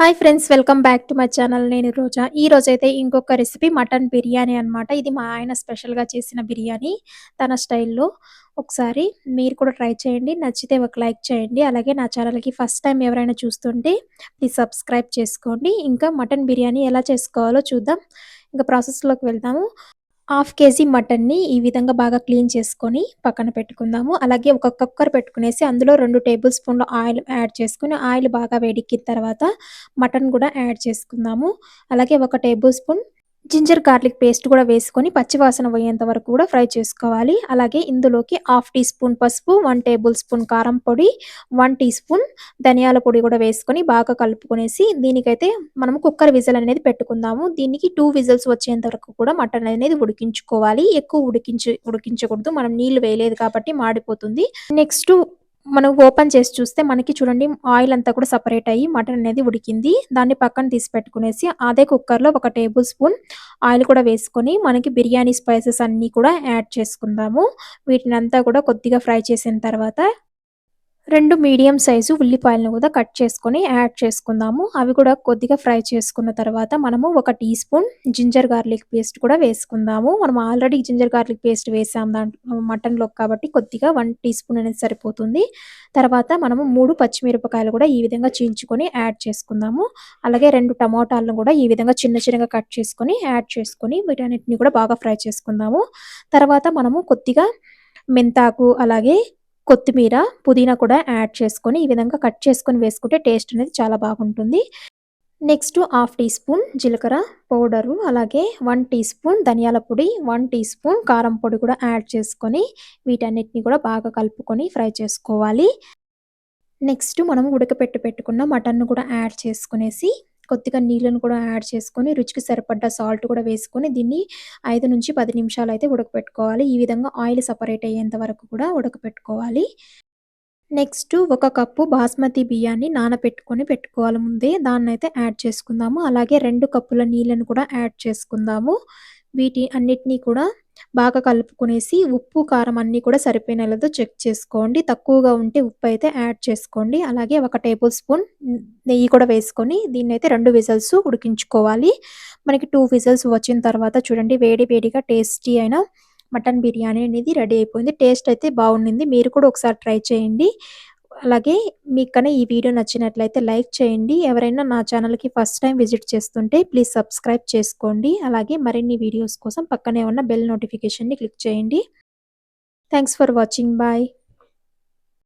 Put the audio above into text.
Hi friends welcome back to my channel నేను రోజా. ఈ రోజైతే ఇంకొక రెసిపీ మటన్ బిర్యానీ అన్నమాట. ఇది మా ఆయన స్పెషల్గా చేసిన బిర్యానీ తన స్టైల్లో. ఒకసారి మీరు కూడా ట్రై చేయండి. నచ్చితే ఒక లైక్ చేయండి. అలాగే నా ఛానల్కి ఫస్ట్ టైం ఎవరైనా చూస్తుంటే ప్లీజ్ సబ్స్క్రైబ్ చేసుకోండి. ఇంకా మటన్ బిర్యానీ ఎలా చేసుకోవాలో చూద్దాం. ఇంకా ప్రాసెస్లోకి వెళ్దాము. హాఫ్ కేజీ మటన్ని ఈ విధంగా బాగా క్లీన్ చేసుకొని పక్కన పెట్టుకుందాము. అలాగే ఒక కుక్కర్ పెట్టుకునేసి అందులో రెండు టేబుల్ స్పూన్ల ఆయిల్ యాడ్ చేసుకుని ఆయిల్ బాగా వేడెక్కిన తర్వాత మటన్ కూడా యాడ్ చేసుకుందాము. అలాగే ఒక tablespoon ginger garlic paste కూడా వేసుకొని పచ్చివాసన పోయేంత వరకు కూడా ఫ్రై చేసుకోవాలి. అలాగే ఇందులోకి హాఫ్ టీ స్పూన్ పసుపు వన్ టేబుల్ స్పూన్ కారం పొడి వన్ టీ స్పూన్ ధనియాల పొడి కూడా వేసుకొని బాగా కలుపుకొనేసి దీనికైతే మనం కుక్కర్ విజిల్ అనేది పెట్టుకుందాము. దీనికి టూ విజిల్స్ వచ్చేంత వరకు కూడా మటన్ అనేది ఉడికించుకోవాలి. ఎక్కువ ఉడికించి ఉడికించకూడదు. మనం నీళ్ళు వేయలేదు కాబట్టి మాడిపోతుంది. నెక్స్ట్ మనం ఓపెన్ చేసి చూస్తే మనకి చూడండి ఆయిల్ అంతా కూడా సపరేట్ అయ్యి మటన్ అనేది ఉడికింది. దాన్ని పక్కన తీసి పెట్టుకునేసి అదే కుక్కర్లో ఒక టేబుల్ స్పూన్ ఆయిల్ కూడా వేసుకొని మనకి బిర్యానీ స్పైసెస్ అన్నీ కూడా యాడ్ చేసుకుందాము. వీటిని అంతా కూడా కొద్దిగా ఫ్రై చేసిన తర్వాత రెండు మీడియం సైజు ఉల్లిపాయలను కూడా కట్ చేసుకొని యాడ్ చేసుకుందాము. అవి కూడా కొద్దిగా ఫ్రై చేసుకున్న తర్వాత మనము ఒక teaspoon ginger garlic paste కూడా వేసుకుందాము. మనం ఆల్రెడీ జింజర్ గార్లిక్ పేస్ట్ వేసాం దాంట్లో మటన్లో కాబట్టి కొద్దిగా వన్ టీ స్పూన్ అనేది సరిపోతుంది. తర్వాత మనము మూడు పచ్చిమిరపకాయలు కూడా ఈ విధంగా చీల్చుకొని యాడ్ చేసుకుందాము. అలాగే రెండు టమోటాలను కూడా ఈ విధంగా చిన్న చిన్నగా కట్ చేసుకొని యాడ్ చేసుకొని వీటన్నిటిని కూడా బాగా ఫ్రై చేసుకుందాము. తర్వాత మనము కొద్దిగా మెంతాకు అలాగే కొత్తిమీర పుదీనా కూడా యాడ్ చేసుకొని ఈ విధంగా కట్ చేసుకొని వేసుకుంటే టేస్ట్ అనేది చాలా బాగుంటుంది. నెక్స్ట్ హాఫ్ టీ స్పూన్ జీలకర్ర పౌడరు అలాగే వన్ టీ స్పూన్ ధనియాల పొడి వన్ టీ స్పూన్ కారం పొడి కూడా యాడ్ చేసుకొని వీటన్నిటిని కూడా బాగా కలుపుకొని ఫ్రై చేసుకోవాలి. నెక్స్ట్ మనం ఉడకపెట్టి పెట్టుకున్న మటన్ను కూడా యాడ్ చేసుకునేసి కొద్దిగా నీళ్ళను కూడా యాడ్ చేసుకొని రుచికి సరిపడ్డ సాల్ట్ కూడా వేసుకొని దీన్ని ఐదు నుంచి పది నిమిషాలు అయితే ఉడకపెట్టుకోవాలి. ఈ విధంగా ఆయిల్ సపరేట్ అయ్యేంత వరకు కూడా ఉడకపెట్టుకోవాలి. నెక్స్ట్ ఒక కప్పు బాస్మతి బియ్యాన్ని నానబెట్టుకొని పెట్టుకోవాలి. ముందే దాన్ని అయితే యాడ్ చేసుకుందాము. అలాగే రెండు కప్పుల నీళ్ళను కూడా యాడ్ చేసుకుందాము. వీటి అన్నిటినీ కూడా బాగా కలుపుకునేసి ఉప్పు కారం అన్నీ కూడా సరిపోయిన చెక్ చేసుకోండి. తక్కువగా ఉంటే ఉప్పు అయితే యాడ్ చేసుకోండి. అలాగే ఒక టేబుల్ స్పూన్ నెయ్యి కూడా వేసుకొని దీన్ని అయితే రెండు విజల్స్ ఉడికించుకోవాలి. మనకి టూ విజల్స్ వచ్చిన తర్వాత చూడండి వేడి వేడిగా టేస్టీ అయిన మటన్ బిర్యానీ అనేది రెడీ అయిపోయింది. టేస్ట్ అయితే బాగుండింది. మీరు కూడా ఒకసారి ట్రై చేయండి. అలాగే మీకు కానీ ఈ వీడియో నచ్చినట్లయితే లైక్ చేయండి. ఎవరైనా నా ఛానల్కి ఫస్ట్ టైం విజిట్ చేస్తుంటే ప్లీజ్ సబ్స్క్రైబ్ చేసుకోండి. అలాగే మరిన్ని వీడియోస్ కోసం పక్కనే ఉన్న బెల్ నోటిఫికేషన్ని క్లిక్ చేయండి. Thanks for watching. బాయ్.